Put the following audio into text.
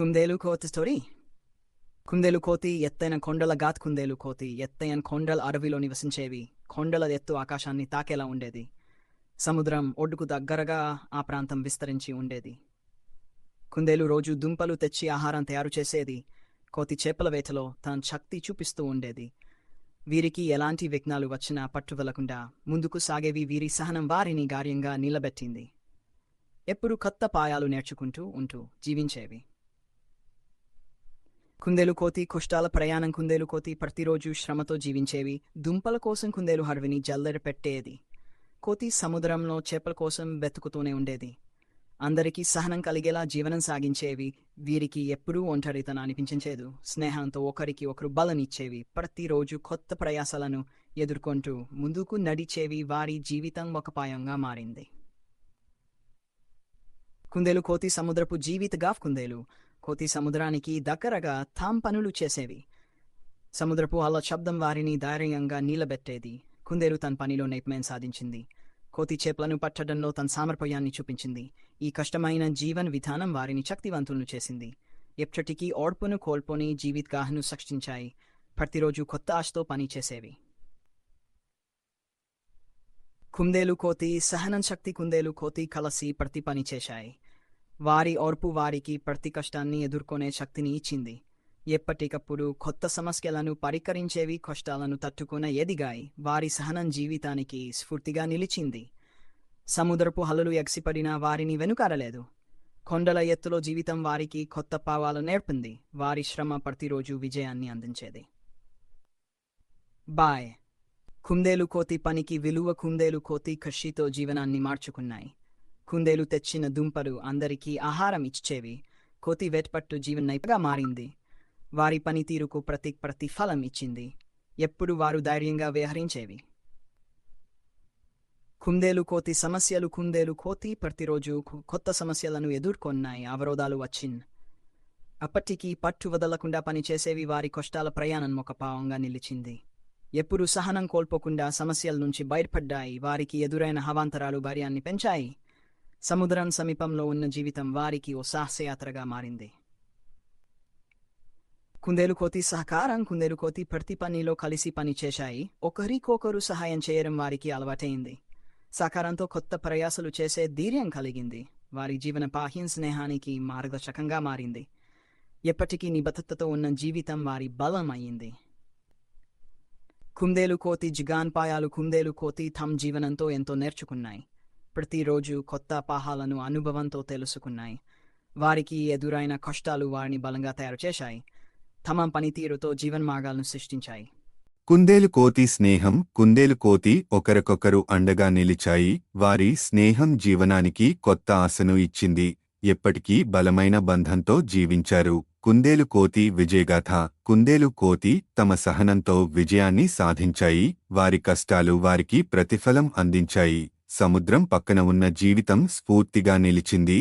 కుందేలు కోతి స్టోరీ? కుందేలు కోతి ఎత్తైన కొండల గాత్ కుందేలు కోతి ఎత్తైన కొండల అడవిలో నివసించేవి. కొండల ఎత్తు ఆకాశాన్ని తాకేలా ఉండేది. సముద్రం ఒడ్డుకు దగ్గరగా ఆ ప్రాంతం విస్తరించి ఉండేది. కుందేలు రోజు దుంపలు తెచ్చి ఆహారం తయారు చేసేది. కోతి చేపల వేటలో తన శక్తి చూపిస్తూ ఉండేది. వీరికి ఎలాంటి విఘ్నాలు వచ్చినా పట్టువలకుండా ముందుకు సాగేవి వీరి సహనం వారిని గార్యంగా నిలబెట్టింది. ఎప్పుడు కొత్త పాయాలు నేర్చుకుంటూ ఉంటూ జీవించేవి. కుందేలు కోతి కుష్టాల ప్రయాణం కుందేలు కోతి ప్రతిరోజు శ్రమతో జీవించేవి. దుంపల కోసం కుందేలు హర్విని జల్లెడ పెట్టేది. కోతి సముద్రంలో చేపల కోసం వెతుకుతూనే ఉండేది. అందరికీ సహనం కలిగేలా జీవనం సాగించేవి. వీరికి ఎప్పుడూ ఒంటరితనం అనిపించేదు స్నేహంతో ఒకరికి ఒకరు బలనిచ్చేవి. ప్రతిరోజు కొత్త ప్రయాసాలను ఎదుర్కొంటూ ముందుకు నడిచేవి. వారి జీవితం ఒక పాయంగా మారింది. కుందేలు కోతి సముద్రపు జీవితగా కుందేలు. కోతి సముద్రానికి దగ్గరగా తాం పనులు చేసేవి. సముద్రపు అల శబ్దం వారిని ధైర్యంగా నీలబెట్టేది. కుందేలు తన పనిలో నైపుణ్యం సాధించింది. కోతి చేపలను పట్టడంలో తన సామర్పయాన్ని చూపించింది. ఈ కష్టమైన జీవన విధానం వారిని శక్తివంతులను చేసింది. ఎప్పటికీ ఓడ్పును కోల్పోని జీవితగాహను సృష్టించాయి. ప్రతిరోజు కొత్త ఆశతో పని చేసేవి. కుందేలు కోతి సహనం శక్తి కుందేలు కోతి కలసి ప్రతి పని చేశాయి. వారి ఓర్పు వారికి ప్రతి కష్టాన్ని ఎదుర్కొనే శక్తిని ఇచ్చింది. ఎప్పటికప్పుడు కొత్త సమస్యలను పరికరించేవి కష్టాలను తట్టుకున్న ఎదిగాయి. వారి సహనం జీవితానికి స్ఫూర్తిగా నిలిచింది. సముద్రపు హలలు ఎగసిపడిన వారిని వెనుకారలేదు కొండల ఎత్తులో జీవితం వారికి కొత్త పావాలు నేర్పింది. వారి శ్రమ ప్రతిరోజు విజయాన్ని అందించేది. బాయ్. కుందేలు కోతి పనికి విలువ కుందేలు కోతి కృషితో జీవనాన్ని మార్చుకున్నాయి. కుందేలు తెచ్చిన దుంపలు అందరికీ ఆహారం ఇచ్చేవి. కోతి వెట్పట్టు జీవనైపగా మారింది. వారి పనితీరుకు ప్రతి ప్రతిఫలం ఇచ్చింది. ఎప్పుడు వారు ధైర్యంగా వ్యవహరించేవి. కుందేలు కోతి సమస్యలు కుందేలు కోతి ప్రతిరోజు కొత్త సమస్యలను ఎదుర్కొన్నాయి. అవరోధాలు వచ్చిన్. అప్పటికీ పట్టు వదలకుండా పనిచేసేవి వారి కష్టాల ప్రయాణం ఒక పావంగా నిలిచింది. ఎప్పుడు సహనం కోల్పోకుండా సమస్యల నుంచి బయటపడ్డాయి. వారికి ఎదురైన హవాంతరాలు భార్యాన్ని పెంచాయి. సముద్రం సమీపంలో ఉన్న జీవితం వారికి ఓ సాహసయాత్రగా మారింది. కుందేలు కోతి సహకారం కుందేలు కోతి ప్రతి పనిలో కలిసి పని చేశాయి. ఒకరికొకరు సహాయం చేయడం వారికి అలవాటైంది. సహకారంతో కొత్త ప్రయాసలు చేసే ధైర్యం కలిగింది. వారి జీవన బాహ్యం స్నేహానికి మార్గదర్శకంగా మారింది. ఎప్పటికీ నిబద్ధతతో ఉన్న జీవితం వారి బలం అయింది కుందేలు కోతి జిగాన్పాయాలు కుందేలు కోతి తమ జీవనంతో ఎంతో నేర్చుకున్నాయి. ప్రతిరోజు కొత్త పాహాలను అనుభవంతో తెలుసుకున్నాయి. వారికి ఎదురైన కష్టాలు వారిని బలంగా తయారు చేశాయి. తమ పనితీరుతో జీవన్మార్గాలను సృష్టించాయి. కుందేలు కోతి స్నేహం కుందేలు కోతి ఒకరికొకరు అండగా నిలిచాయి. వారి స్నేహం జీవనానికి కొత్త ఆశను ఇచ్చింది. ఎప్పటికీ బలమైన బంధంతో జీవించారు. కుందేలు కోతి విజయగాథ కుందేలు కోతి తమ సహనంతో విజయాన్ని సాధించాయి. వారి కష్టాలు వారికి ప్రతిఫలం అందించాయి. సముద్రం పక్కన ఉన్న జీవితం స్ఫూర్తిగా నిలిచింది.